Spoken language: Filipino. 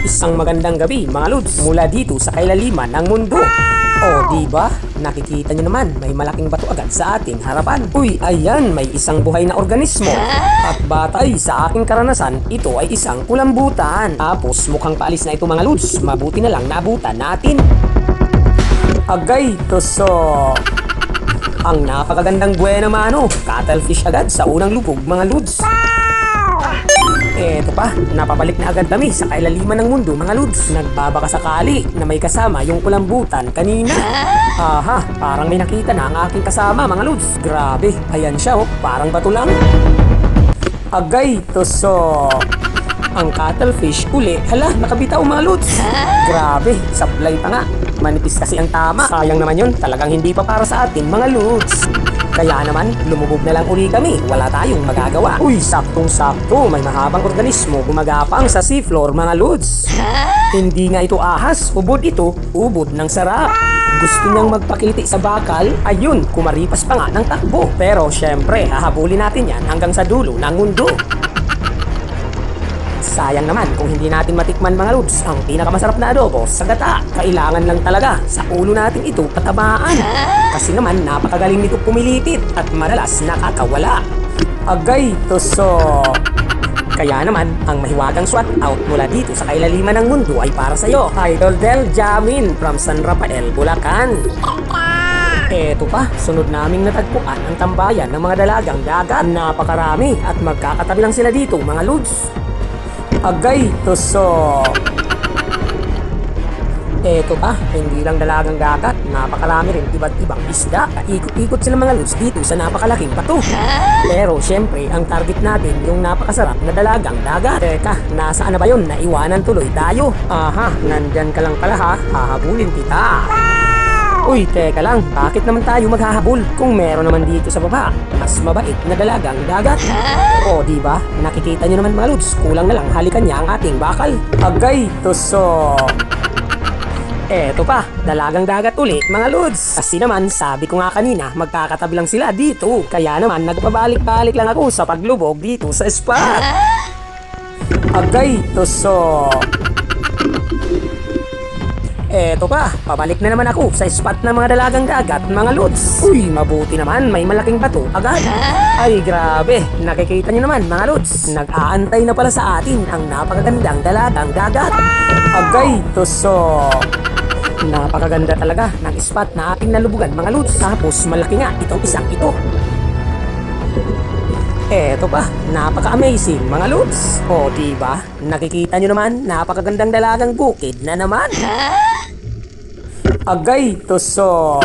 Isang magandang gabi mga lods mula dito sa kailaliman ng mundo. O di ba? Nakikita nyo naman may malaking bato agad sa ating harapan. Uy, ayan, may isang buhay na organismo. At batay sa aking karanasan, ito ay isang kulambutan. Tapos mukhang paalis na ito mga lods. Mabuti na lang naabutan natin. Agay, tuso. Ang napakagandang buhay na mano. Cuttlefish agad sa unang lubog mga lods. Eto pa, napabalik na agad kami sa kailaliman ng mundo mga lods. Nagbabaka sakali na may kasama yung kulambutan kanina. Aha, parang may nakita na ang aking kasama mga lods. Grabe, ayan siya oh, parang bato lang. Agay, tuso. Ang cuttlefish uli. Hala, nakabitaw mga lods. Grabe, sablay pa nga. Manipis kasi ang tama. Sayang naman yun, talagang hindi pa para sa atin mga lods. Kaya naman, lumubog na lang uli kami. Wala tayong magagawa. Uy, saktong-sakto. May mahabang organismo gumagapang sa seafloor mga lods. Hindi nga ito ahas, ubod ito, ubod ng sarap. Gusto niyang magpakiliti sa bakal, ayun, kumaripas pa nga ng takbo. Pero syempre, hahabulin natin yan hanggang sa dulo ng mundo. Sayang naman kung hindi natin matikman mga lods ang pinakamasarap na adobo sa gata. Kailangan lang talaga sa ulo natin ito patamaan. Kasi naman napakagaling nito pumilipit at madalas nakakawala. Agay, tuso. Kaya naman, ang mahiwagang SWAT out mula dito sa kailaliman ng mundo ay para sa'yo. Idol Del Jamin from San Rafael, Bulacan. Eto pa, sunod naming natagpuan ang tambayan ng mga dalagang dagat. Napakarami at magkakatabi lang sila dito mga lods. Agay, tuso. Eto pa, hindi lang dalagang dagat, napakarami rin iba't ibang isda. Ikot-ikot sila mga lods dito sa napakalaking bato. Pero syempre, ang target natin yung napakasarap na dalagang dagat. Teka, nasaan na ba yun? Naiwanan tuloy tayo. Aha, nandyan ka lang pala ha, hahabulin kita. Uy, teka lang, bakit naman tayo maghahabol kung meron naman dito sa baba? Mas mabait na dalagang dagat. O, di ba? Nakikita nyo naman mga lods, kulang na lang halikan niya ang ating bakal. Agay, tuso. Eto pa, dalagang dagat uli, mga lods. Kasi naman, sabi ko nga kanina, magkakatabi lang sila dito. Kaya naman, nagpabalik-balik lang ako sa paglubog dito sa spot. Agay, tuso. Eto pa, pabalik na naman ako sa spot ng mga dalagang dagat, mga lods. Uy, mabuti naman, may malaking bato agad. Ay, grabe, nakikita nyo naman, mga lods. Nag-aantay na pala sa atin ang napakagandang dalagang dagat. Agay, tuso. Napakaganda talaga ng spot na ating nalubugan, mga lods. Tapos, malaki nga itong isang ito. Eto pa, napaka-amazing mga lods. O, diba? Nakikita nyo naman, napakagandang dalagang bukid na naman. Agay, tuso.